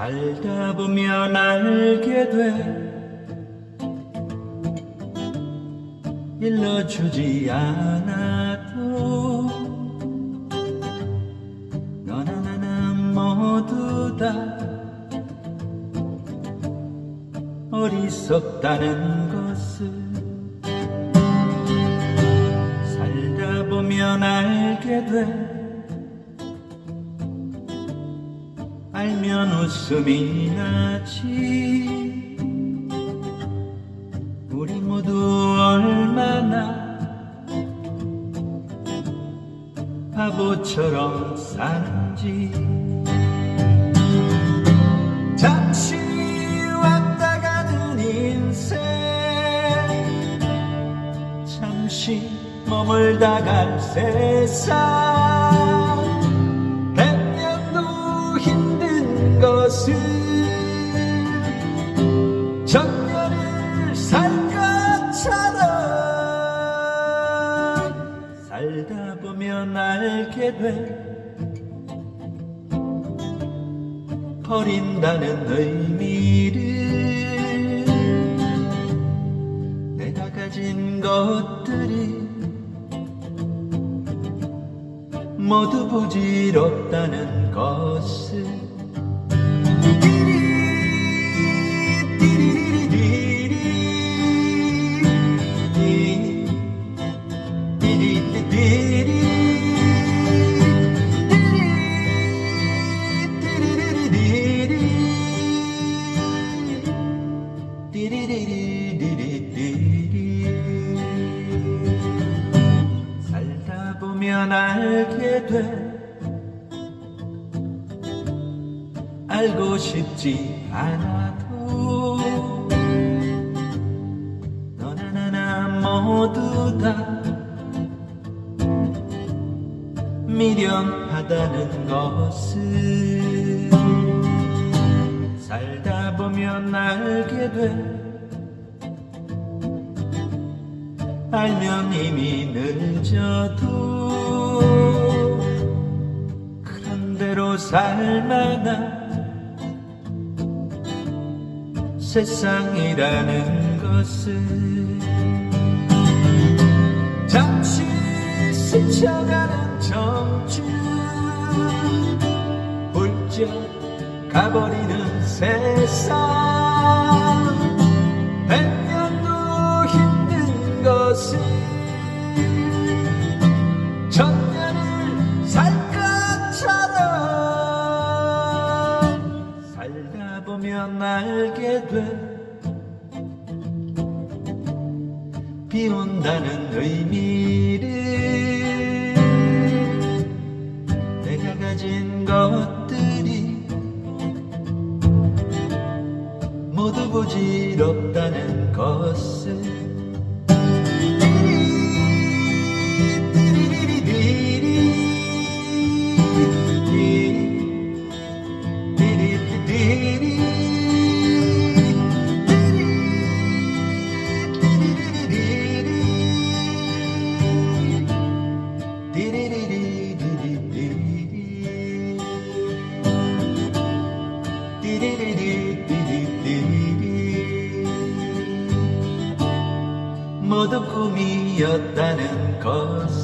살다 보면 알게 돼. 일러주지 않아도 너나 나나 모두 다 어리석다는 것을 살다 보면 알게 돼 알면 웃음이 나지. 우리 모두 얼마나 바보처럼 사는지. 잠시 왔다 가는 인생. 잠시 머물다 갈 세상 것을 정년을 살 것처럼 살다 보면 알게 돼. 버린다는 의미를 내가 가진 것들이 모두 부질없다는 것을 보면 알게 돼. 알고 싶지 않아도 너나 나나 모두 다 미련하다는 것을 살다 보면 알게 돼. 알면 이미 늦어도 살만한 세상이라는 것을 잠시 스쳐가는 청춘 훌쩍 가버리는 세상 비 온다는 의미를 내가 가진 것들이 모두 부질없다는 것을 모두 꿈이었다는 것을